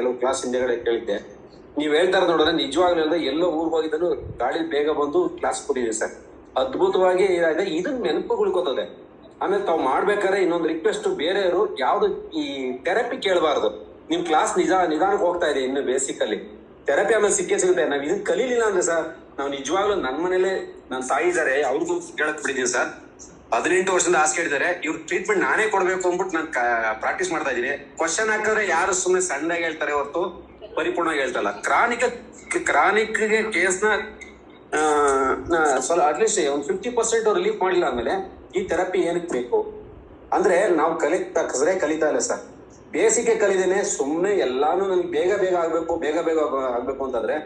ಕೆಲವು ಕ್ಲಾಸ್ ಹಿಂದೆಗಡೆ ಕೇಳಿದ್ದೆ. ನೀವ್ ಹೇಳ್ತಾರ ನೋಡಿದ್ರೆ ನಿಜವಾಗ್ಲೂ ಅಂದ್ರೆ ಎಲ್ಲೋ ಊರ್ ಹೋಗಿದ್ದನು ಗಾಡಿ ಬೇಗ ಬಂದು ಕ್ಲಾಸ್ ಕೊಟ್ಟಿದೆ ಸರ್. ಅದ್ಭುತವಾಗಿ ಇದನ್ನ ನೆನಪು ಉಳ್ಕೋತದೆ ಆಮೇಲೆ ತಾವು ಮಾಡ್ಬೇಕಾದ್ರೆ ಇನ್ನೊಂದು ರಿಕ್ವೆಸ್ಟ್ ಬೇರೆಯವರು ಯಾವ್ದು ಈ ಥೆರಪಿ ಕೇಳಬಾರ್ದು. ನಿಮ್ ಕ್ಲಾಸ್ ನಿಜ ನಿಧಾನಕ್ಕೆ ಹೋಗ್ತಾ ಇದೆ ಇನ್ನು ಬೇಸಿಕಲ್ಲಿ ಥೆರಪಿ ಆಮೇಲೆ ಸಿಕ್ಕೇ ಸಿಗುತ್ತೆ. ನಾವ್ ಇದನ್ನ ಕಲೀಲಿಲ್ಲ ಅಂದ್ರೆ ಸರ್, ನಾವು ನಿಜವಾಗ್ಲೂ ನನ್ ಮನೇಲೆ ನಾನು ಸಾಯಿದಾರೆ ಅವ್ರಿಗೂ ಕೇಳಕ್ ಬಿಡಿದೀವಿ ಸರ್. ಹದಿನೆಂಟು ವರ್ಷದಿಂದ ಆಸೆ ಕೇಳಿದ್ದಾರೆ. ಇವ್ರ ಟ್ರೀಟ್ಮೆಂಟ್ ನಾನೇ ಕೊಡ್ಬೇಕು ಅಂದ್ಬಿಟ್ಟು ನಾನು ಪ್ರಾಕ್ಟೀಸ್ ಮಾಡ್ತಾ ಇದೀನಿ ಕ್ವಶನ್ ಹಾಕಿದ್ರೆ ಯಾರು ಸುಮ್ಮನೆ ಸಣ್ಣದಾಗಿ ಹೇಳ್ತಾರೆ ಹೊರತು ಪರಿಪೂರ್ಣವಾಗಿ ಹೇಳ್ತಲ್ಲ ಕ್ರಾನಿಕ್ ಕ್ರಾನಿಕ್ ಕೇಸ್ನ ಸ್ವಲ್ಪ ಅಟ್ಲೀಸ್ಟ್ ಒಂದು ಫಿಫ್ಟಿ ಪರ್ಸೆಂಟ್ ರಿಲೀಫ್ ಮಾಡಿಲ್ಲ ಆಮೇಲೆ ಈ ಥೆರಪಿ ಏನಕ್ಕೆ ಬೇಕು? ಅಂದ್ರೆ ನಾವು ಕಲಿತಾ ಸರಿ ಕಲಿತಾ ಇಲ್ಲ ಸರ್. ಬೇಸಿಗೆ ಕಲಿದೇನೆ ಸುಮ್ಮನೆ ಎಲ್ಲಾನು ನನಗೆ ಬೇಗ ಬೇಗ ಆಗ್ಬೇಕು, ಬೇಗ ಬೇಗ ಆಗ- ಆಗ್ಬೇಕು ಅಂತಂದ್ರೆ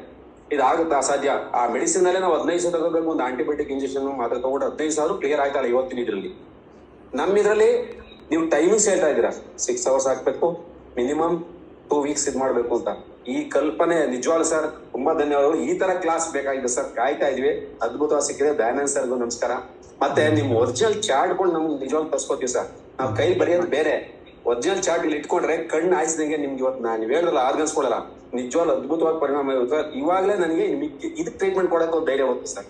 ಇದಾಗುತ್ತಾ ಅಸಾಧ್ಯ ಆ ಮೆಡಿಸಿನ್ ಅಲ್ಲೇ ನಾವು ಹದಿನೈದು ಸಾವಿರ ತಗೋಬೇಕು, ಒಂದು ಆಂಟಿಬಯೋಟಿಕ್ ಇಂಜೆಕ್ಷನ್ ಮಾತ್ರ ತಗೊಂಡು ಹದಿನೈದು ಸಾವಿರ ಕ್ಲಿಯರ್ ಆಯ್ತಲ್ಲ ಇವತ್ತಿನ ಇದರಲ್ಲಿ. ನಮ್ಮ ಇದರಲ್ಲಿ ನೀವು ಟೈಮಿಂಗ್ಸ್ ಹೇಳ್ತಾ ಇದ್ದೀರಾ? ಸಿಕ್ಸ್ ಅವರ್ಸ್ ಹಾಕ್ಬೇಕು ಮಿನಿಮಮ್ ಟೂ ವೀಕ್ಸ್ ಇದು ಮಾಡಬೇಕು ಅಂತ. ಈ ಕಲ್ಪನೆ ನಿಜವಾಗ್ಲು ಸರ್ ತುಂಬಾ ಧನ್ಯವಾದಗಳು. ಈ ತರ ಕ್ಲಾಸ್ ಬೇಕಾಗಿದೆ ಸರ್ ಕಾಯ್ತಾ ಇದೀವಿ ಅದ್ಭುತವಾಗಿ ಸಿಕ್ಕಿದೆ. ದಯಾನಂದ್ ಸರ್ಗೂ ನಮಸ್ಕಾರ. ಮತ್ತೆ ನಿಮ್ ಒರಿಜಿನಲ್ ಚಾರ್ಟ್ಗಳು ನಮ್ಗೆ ನಿಜವಾಗ್ಲು ತರ್ಸ್ಕೋತೀವಿ ಸರ್ ನಾವು ಕೈ ಬರೆಯೋದು ಬೇರೆ. ಒರಿಜಿನಲ್ ಚಾರ್ಟ್ ಇಲ್ಲಿ ಇಟ್ಕೊಂಡ್ರೆ ಕಣ್ಣು ಆಯ್ಸಿದಂಗೆ ನಿಮ್ಗೆ ಇವತ್ತು ನಾನು ನೀವು ಹೇಳಿದ್ರಲ್ಲ ಆರ್ಗನ್ಸ್ ಕೊಡಲ್ಲ. ನಿಜವಾಗ್ಲು ಅದ್ಭುತವಾಗಿ ಪರಿಣಾಮ ಇರುತ್ತೆ ಇವಾಗಲೇ ನನಗೆ ನಿಮಗೆ ಇದು ಟ್ರೀಟ್ಮೆಂಟ್ ಕೊಡಕ್ಕೆ ಒಂದು ಧೈರ್ಯ ಬರುತ್ತೆ ಸರ್.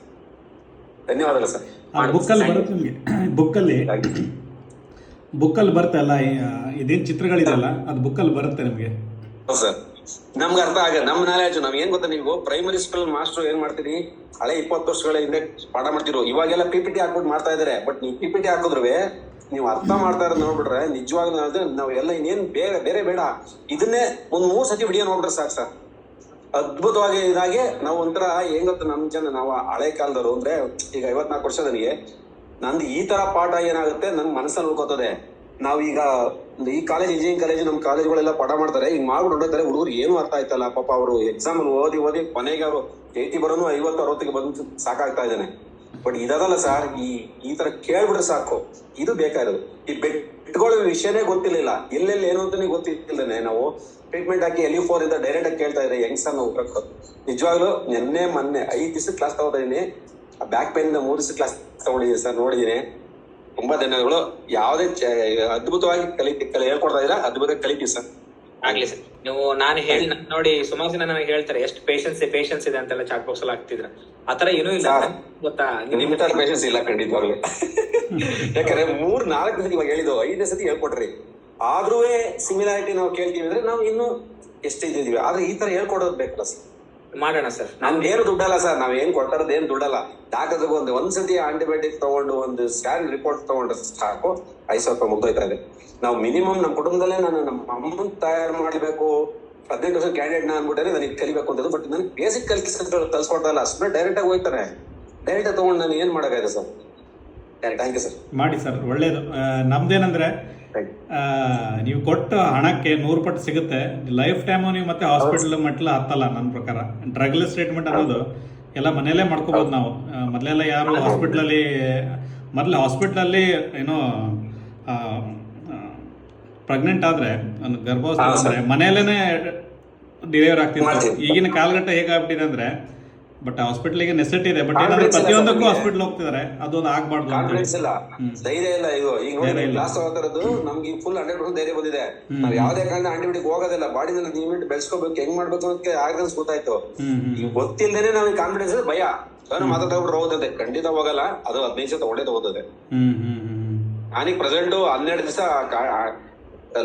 ಧನ್ಯವಾದಗಳು ಸರ್. ಬುಕ್ಕಲ್ಲಿ ಬರುತ್ತೆ ನಿಮಗೆ. ಬುಕ್ಕಲ್ಲಿ ಬುಕ್ಕಲ್ಲಿ ಬರ್ತಲ್ಲ ಇದೇನು ಚಿತ್ರಗಳಿದೆಯಲ್ಲ ಅದು ಬುಕ್ಕಲ್ಲಿ ಬರುತ್ತೆ ನಿಮಗೆ. ಹೌದು ಸರ್. ನಮ್ಗೆ ಅರ್ಥ ಆಗ ನಮ್ಮ ನಾಲೆಜ್ ನಾವ್ ಏನ್ ಗೊತ್ತಾ ನೀವು ಪ್ರೈಮರಿ ಸ್ಕೂಲ್ ಮಾಸ್ಟರ್ ಏನ್ ಮಾಡ್ತೀರಿ? ಹಳೆ ಇಪ್ಪತ್ತು ವರ್ಷಗಳ ಹಿಂದೆ ಪಾಠ ಮಾಡ್ತಿರೋ ಇವಾಗೆಲ್ಲ ಪಿ ಪಿ ಟಿ ಹಾಕ್ಬಿಟ್ಟು ಮಾಡ್ತಾ ಇದಾರೆ. ಬಟ್ ನೀವು ಪಿ ಪಿ ಟಿ ಹಾಕಿದ್ರುವೆ ನೀವು ಅರ್ಥ ಮಾಡ್ತಾ ಇರೋದು ನೋಡ್ಬಿಟ್ರೆ ನಿಜವಾಗ್ಲೂ ನಾವು ನಾವ್ ಎಲ್ಲ ಇನ್ನೇನ್ ಬೇರೆ ಬೇರೆ ಬೇಡ. ಇದನ್ನೇ ಒಂದ್ ಮೂರ್ ಸತಿ ವಿಡಿಯೋ ನೋಡ್ಬಿಟ್ರೆ ಸಾಕು ಸರ್. ಅದ್ಭುತವಾಗಿ ಇದಾಗಿ ನಾವು ಒಂಥರ ಹೆಂಗ್ ನಮ್ಮ ನಮ್ ಜನ, ನಾವು ಹಳೆ ಕಾಲದವರು ಅಂದ್ರೆ ಈಗ ಐವತ್ನಾಲ್ಕು ವರ್ಷ ನನಗೆ. ನಂದು ಈ ತರ ಪಾಠ ಏನಾಗುತ್ತೆ ನನ್ ಮನಸ್ಸಲ್ಲಿ ಉಳ್ಕೋತದೆ ನಾವ್ ಈಗ ಈ ಕಾಲೇಜ್ ಇಂಜಿನಿಯರಿಂಗ್ ಕಾಲೇಜ್ ನಮ್ಮ ಕಾಲೇಜ್ಗಳೆಲ್ಲ ಪಾಠ ಮಾಡ್ತಾರೆ. ಈಗ ಮಾಡ್ಬಿಟ್ಟು ನೋಡ್ತಾರೆ ಹುಡುಗರು ಏನು ಅರ್ಥ ಆಯ್ತಲ್ಲ. ಪಾಪ ಅವರು ಎಕ್ಸಾಮ್ ಓದಿ ಓದಿ ಕೊನೆಗೆ ಅವರು ಏಯ್ಟಿ ಬರೋನು ಐವತ್ತು, ಅರವತ್ತಿಗೆ ಬಂದು ಸಾಕಾಗ್ತಾ ಇದ್ದಾನೆ. ಬಟ್ ಇದಲ್ಲ ಸರ್, ಈ ಈ ತರ ಕೇಳ್ಬಿಟ್ರೆ ಸಾಕು. ಇದು ಬೇಕಾಗಿರೋದು ಈ ಬೆಟ್ಗಳ ವಿಷಯನೇ ಗೊತ್ತಿರ್ಲಿಲ್ಲ. ಎಲ್ಲೆಲ್ಲಿ ಏನು ಅಂತಾನೆ ಗೊತ್ತಿಲ್ಲದೇನೆ ನಾವು ಟ್ರೀಟ್ಮೆಂಟ್ ಹಾಕಿ ಎಲ್ಲಿ ಫೋರ್ ಇಂದ ಡೈರೆಕ್ಟ್ ಆಗಿ ಕೇಳ್ತಾ ಇದ್ರೆ ಹೆಂಗ್ ಸರ್ ನಾವು ನಿಜವಾಗ್ಲೂ ನಿನ್ನೆ, ಮೊನ್ನೆ ಐದು ದಿವಸ ಕ್ಲಾಸ್ ತಗೋತಾ ಇದೀನಿ ಬ್ಯಾಕ್ ಪೇನ್ ಇಂದ ಮೂರು ದಿವಸ ಕ್ಲಾಸ್ ತಗೊಂಡಿದ್ದೀನಿ ಸರ್ ನೋಡಿದೀನಿ ತುಂಬಾ ಧನ್ಯವಾದಗಳು. ಯಾವುದೇ ಅದ್ಭುತವಾಗಿ ಕಲಿ ಕಲಿ ಹೇಳ್ಕೊಡ್ತಾ ಇದ್ರೆ ಅದ್ಭುತ ಕಲಿತೀವಿ ಸರ್. ಆಗ್ಲಿ ಸರ್. ನೀವು ನಾನು ಹೇಳಿ ನೋಡಿ ಸುಮಾರು ಜನ ನನಗೆ ಹೇಳ್ತಾರೆ ಎಷ್ಟು ಪೇಷನ್ಸ್ ಪೇಷನ್ಸ್ ಇದೆ ಅಂತೆಲ್ಲ ಚಾಟ್ ಬಾಕ್ಸ್ ಅಲ್ಲಿ ಹಾಕ್ತಿದ್ರ. ಆತರ ಏನೂ ಇಲ್ಲ. ಗೊತ್ತಾ? ನಿಮ್ ತರ ಪೇಷನ್ಸ್ ಇಲ್ಲ ಖಂಡಿತವಾಗ್ಲು. ಯಾಕಂದ್ರೆ ಮೂರ್ ನಾಲ್ಕು ಸತಿ ಇವಾಗ ಹೇಳಿದ್ದು ಐದನೇ ಸತಿ ಹೇಳ್ಕೊಟ್ರಿ. ಆದ್ರೂ ಸಿಮಿಲಾರಿಟಿ ನಾವು ಕೇಳ್ತೀವಿ ಅಂದ್ರೆ ನಾವು ಇನ್ನು ಎಷ್ಟು ಇದ್ದೀವಿ ಆದ್ರೆ ಈ ತರ ಹೇಳ್ಕೊಡೋದು ಬೇಕಲ್ಲ ಸರ್. ಮಾಡೋಣ ಸರ್. ನಮ್ಗೆ ಏನು ದುಡ್ಡಲ್ಲ ಸರ್. ನಾವ್ ಏನ್ ಕೊಟ್ಟಿರೋದು ಏನ್ ದುಡ್ಡಲ್ಲ. ಡಾಕ್ಟರ್ ಒಂದು ಒಂದ್ಸತಿ ಆಂಟಿಬಯೋಟಿಕ್ ತಗೊಂಡು ಒಂದು ಸ್ಕ್ಯಾನ್ ರಿಪೋರ್ಟ್ ತಗೊಂಡ್ರೆ ಸಾಕು. ಐದು ಸಾವಿರ ರೂಪಾಯಿ ಮುಗ್ದೋಯ್ತಾ ಇದೆ. ನಾವು ಮಿನಿಮಮ್ ನಮ್ಮ ಕುಟುಂಬದಲ್ಲೇ ನಾನು ನಮ್ಮ ಅಮ್ಮನ ತಯಾರು ಮಾಡಬೇಕು ಹದಿನೆಂಟು ವರ್ಷ ಕ್ಯಾಂಡಿಡೇಟ್ ನಾ ಅನ್ಬಿಟ್ಟರೆ ನನಗೆ ಕಲಿಬೇಕು ಅಂತದ್ದು ಬಟ್ ನನಗೆ ಬೇಸಿಕ್ ಕಲ್ಸ್ಕೊಡ್ತಾರಲ್ಲ ಕಲ್ಸ್ಕೊಡ್ತಾರಲ್ಲ ಅಷ್ಟೇ ಡೈರೆಕ್ಟ್ ಆಗಿ ಹೋಗ್ತಾರೆ. ಡೈರೆಕ್ಟ್ ಆಗಿ ತಗೊಂಡು ನಾನು ಏನ್ ಮಾಡಕ್ಕಾಗಿದೆ ಸರ್? ಥ್ಯಾಂಕ್ ಯು ಸರ್ ಮಾಡಿ ಸರ್ ಒಳ್ಳೇದು. ನಮ್ದೇನಂದ್ರೆ ಆ, ನೀವು ಕೊಟ್ಟು ಹಣಕ್ಕೆ ನೂರು ಪಟ್ಟು ಸಿಗುತ್ತೆ. ಲೈಫ್ ಟೈಮು ನೀವು ಮತ್ತೆ ಹಾಸ್ಪಿಟಲ್ ಮಟ್ಲ ಹತ್ತಲ್ಲ ನನ್ನ ಪ್ರಕಾರ. ಡ್ರಗ್ಲೆಸ್ ಟ್ರೀಟ್ಮೆಂಟ್ ಅನ್ನೋದು ಎಲ್ಲ ಮನೆಯಲ್ಲೇ ಮಾಡ್ಕೋಬೋದು ನಾವು. ಮೊದ್ಲೆಲ್ಲ ಮೊದಲೆಲ್ಲ ಯಾರು ಹಾಸ್ಪಿಟ್ಲಲ್ಲಿ ಮೊದಲು ಹಾಸ್ಪಿಟ್ಲಲ್ಲಿ ಏನೋ ಪ್ರೆಗ್ನೆಂಟ್ ಆದರೆ ಗರ್ಭಾವಸ್ಥೆ ಅಂದರೆ ಮನೆಯಲ್ಲೇ ಡಿಲಿವರ್ ಆಗ್ತಿತ್ತು. ಈಗಿನ ಕಾಲಘಟ್ಟ ಹೇಗಾಗ್ಬಿಟ್ಟಿದೆ ಅಂದ್ರೆ ಬಟ್ ಹಾಸ್ಪಿಟ್ಲಿಗೆ ನೆಸೆಟ್ ಇದೆ. ಬಟ್ ಏನಂದ್ರೆ ಪ್ರತಿಯೊಂದಕ್ಕೂ ಹಾಸ್ಪಿಟಲ್ ಹೋಗ್ತಿದ್ದಾರೆ ಅದೊಂದು ಆಗ್ಬಾರ್ದು ಕಾನ್ಫಿಡೆನ್ಸ್ ಇಲ್ಲ. ಧೈರ್ಯ ಇಲ್ಲ ಇದು. ಈಗ ಧೈರ್ಯ ಇಲ್ಲ. ಕ್ಲಾಸ್ ನಮ್ಗೆ ಫುಲ್ ಹಂಡ್ರೆಡ್ ಪರ್ಸೆಂಟ್ ಧೈರ್ಯ ಬಂದಿದೆ. ನಾವು ನಾವ್ ಯಾವ್ದೇ ಕಾರಣ ಆಂಟಿಬಯೋಟಿಕ್ ಹೋಗೋದಿಲ್ಲ. ಬಾಡಿನಲ್ಲಿ ಇಮ್ಯುನಿಟಿ ಬೆಳೆಸ್ಕೋಬೇಕು ಹೆಂಗ್ ಮಾಡ್ಬೇಕು ಅಂತ ಆರ್ಗನ್ಸ್ ಗೊತ್ತಾಯ್ತು. ಈಗ ಗೊತ್ತಿಲ್ದೇನೆ ನಮಗೆ ಕಾನ್ಫಿಡೆನ್ಸ್ ಭಯ. ನಾನು ಮಾತಾಡ್ಬಿಟ್ರೆ ಹೋಗುತ್ತೆ ಖಂಡಿತ ಹೋಗಲ್ಲ. ಅದು ಹದಿನೈದು ತಗೊಂಡೇ ತಗೋತದೆ. ಹ್ಮ್ ಪ್ರೆಸೆಂಟ್ ಹನ್ನೆರಡು ದಿವಸ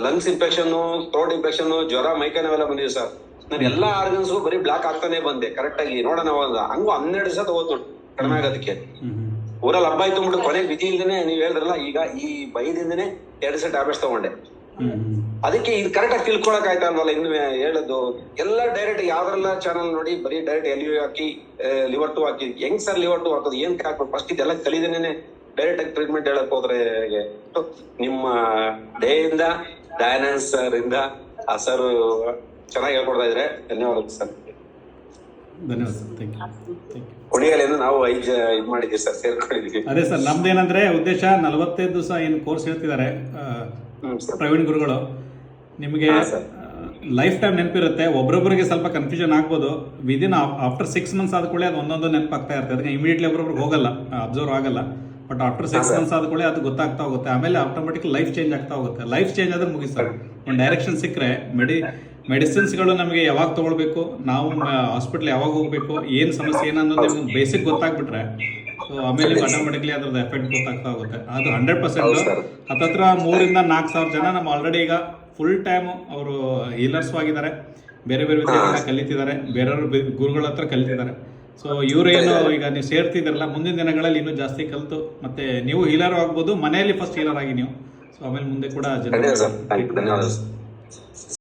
ಲಂಗ್ಸ್ ಇನ್ಫೆಕ್ಷನ್ ಥ್ರೋಟ್ ಇನ್ಫೆಕ್ಷನ್ ಜ್ವರ ಮೈಕೈ ನೋವೆಲ್ಲ ಬಂದಿದೆ ಸರ್ ನಾನು ಎಲ್ಲಾ ಆರ್ಗನ್ಸ್ ಬರೀ ಬ್ಲಾಕ್ ಆಗ್ತಾನೆ ಬಂದೆ. ಕರೆಕ್ಟ್ ಆಗಿ ನೋಡೋಣ ಹಂಗು ಹನ್ನೆರಡು ದಿವಸ ತಗೋತು ಕಡಿಮೆ ಆಗೋದಕ್ಕೆ. ಊರಲ್ಲಿ ಹಬ್ಬ ಆಯ್ತು ಬಿಟ್ಟು ಕೊನೆಗೆ ವಿಧಿ ಇಲ್ದೇನೆ ನೀವ್ ಹೇಳಿದ್ರಲ್ಲ ಈಗ ಈ ಭಯದಿಂದನೇ ಎರಡು ಸೆಟ್ ಟ್ಯಾಬ್ಲೆಟ್ಸ್ ತಗೊಂಡೆ. ಅದಕ್ಕೆ ಇದು ಕರೆಕ್ಟ್ ಆಗಿ ತಿಳ್ಕೊಳಕ್ ಆಯ್ತಾ ಅಲ್ವಲ್ಲ ಇನ್ನು ಹೇಳೋದು. ಎಲ್ಲ ಡೈರೆಕ್ಟ್ ಯಾವ್ದ್ರಲ್ಲ ಚಾನಲ್ ನೋಡಿ ಬರೀ ಡೈರೆಕ್ಟ್ ಎಲ್ ಯು ಹಾಕಿ ಲಿವರ್ ಟು ಹಾಕಿ. ಹೆಂಗ್ ಸರ್ ಲಿವರ್ ಟು ಹಾಕೋದು? ಏನ್ ಹಾಕ್ಬೇಕು ಫಸ್ಟ್ ಇದೆಲ್ಲ ಕಲಿದೇನೆ ಡೈರೆಕ್ಟ್ ಆಗಿ ಟ್ರೀಟ್ಮೆಂಟ್ ಹೇಳಕ್ ಹೋದ್ರೆ ಹೇಗೆ? ನಿಮ್ಮ ದೇಹದಿಂದ ದಯಾನಂದ್ ಸರ್ ಇಂದ ಆ ಸರ್ ಚೆನ್ನಾಗಿ ಹೇಳ್ಕೊಡ್ತಾ ಇದ್ರೆ ಧನ್ಯವಾದ ಸರ್. ಧನ್ಯವಾದ sir. Thank you thank you ಕೊಡಿಯಲ್ಲಿ ನಾವು ಐದು ಇದು ಸರ್ ಸೇರ್ಕೊಂಡಿದ್ದೀವಿ. ಅದೇ ಸರ್ ನಮ್ದೇನಂದ್ರೆ ಉದ್ದೇಶ ನಲವತ್ತೈದು ದಿವಸ ಏನು ಕೋರ್ಸ್ ಹೇಳ್ತಿದ್ದಾರೆ ಪ್ರವೀಣ್ ಗುರುಗಳು. ನಿಮಗೆ. Life time ನೆನಪಿರುತ್ತೆ. ಒಬ್ಬರೊಬ್ಬರಿಗೆ ಸ್ವಲ್ಪ ಕನ್ಫ್ಯೂಷನ್ ಆಗ್ಬೋದು. ವಿದಿನ್ ಆಫ್ಟರ್ ಸಿಕ್ಸ್ ಮಂತ್ಸ್ ಆದ ಕೂಡಲೇ ಅದು ಒಂದೊಂದು ನೆನಪಾಗ್ತಾ ಇರ್ತದೆ ಅದಕ್ಕೆ ಇಮಿಡಿಯೇಟ್ಲಿ ಒಬ್ರೊಬ್ರಿಗೆ ಹೋಗಲ್ಲ ಅಬ್ಸರ್ವ್ ಆಗಲ್ಲ. But after six. ಮಂತ್ಸ್ ಆದ ಕೂಡ ಅದು ಗೊತ್ತಾಗ್ತಾ ಹೋಗುತ್ತೆ. ಆಮೇಲೆ ಆಟೋಮೆಟಿಕ್ ಲೈಫ್ ಚೇಂಜ್ ಆಗ್ತಾ ಹೋಗುತ್ತೆ. ಲೈಫ್ ಚೇಂಜ್ ಆದ್ರೆ ಮುಗಿಸ್ ಒಂದ್ ಡೈರೆಕ್ಷನ್ ಸಿಕ್ಕರೆ ಮೆಡಿ ಮೆಡಿಸಿನ್ಸ್ಗಳು ನಮಗೆ ಯಾವಾಗ ತಗೊಳ್ಬೇಕು ನಾವು ಹಾಸ್ಪಿಟ್ಲ್ ಯಾವಾಗ ಹೋಗ್ಬೇಕು ಏನು ಸಮಸ್ಯೆ ಏನು ಅನ್ನೋದು ನಿಮ್ಗೆ ಬೇಸಿಕ್ ಗೊತ್ತಾಗ್ಬಿಟ್ರೆ ಸೊ ಆಮೇಲೆ ಆಟೋಮೆಟಿಕ್ಲಿ ಅದ್ರದ್ದು ಎಫೆಕ್ಟ್ ಗೊತ್ತಾಗ್ತಾ ಹೋಗುತ್ತೆ. ಅದು ಹಂಡ್ರೆಡ್ ಪರ್ಸೆಂಟ್. ಹತ್ತತ್ರ ಮೂರಿಂದ ನಾಲ್ಕು ಸಾವಿರ ಜನ ನಮ್ಮ ಆಲ್ರೆಡಿ ಈಗ ಫುಲ್ ಟೈಮ್ ಅವರು ಹೀಲರ್ಸ್ ಆಗಿದ್ದಾರೆ ಬೇರೆ ಬೇರೆ ವಿದ್ಯೆಗಳನ್ನ ಕಲಿತಿದ್ದಾರೆ. ಬೇರೆಯವ್ರ ಗುರುಗಳ ಹತ್ರ ಕಲಿತಿದ್ದಾರೆ. ಸೊ ಇವರೇನು ಈಗ ನೀವು ಸೇರ್ತಿದ್ರಲ್ಲ ಮುಂದಿನ ದಿನಗಳಲ್ಲಿ ಇನ್ನೂ ಜಾಸ್ತಿ ಕಲಿತು ಮತ್ತೆ ನೀವು ಹೀಲರ್ ಆಗ್ಬೋದು ಮನೆಯಲ್ಲಿ ಫಸ್ಟ್ ಹೀಲರ್ ಆಗಿ ನೀವು. ಸೊ ಆಮೇಲೆ ಮುಂದೆ ಕೂಡ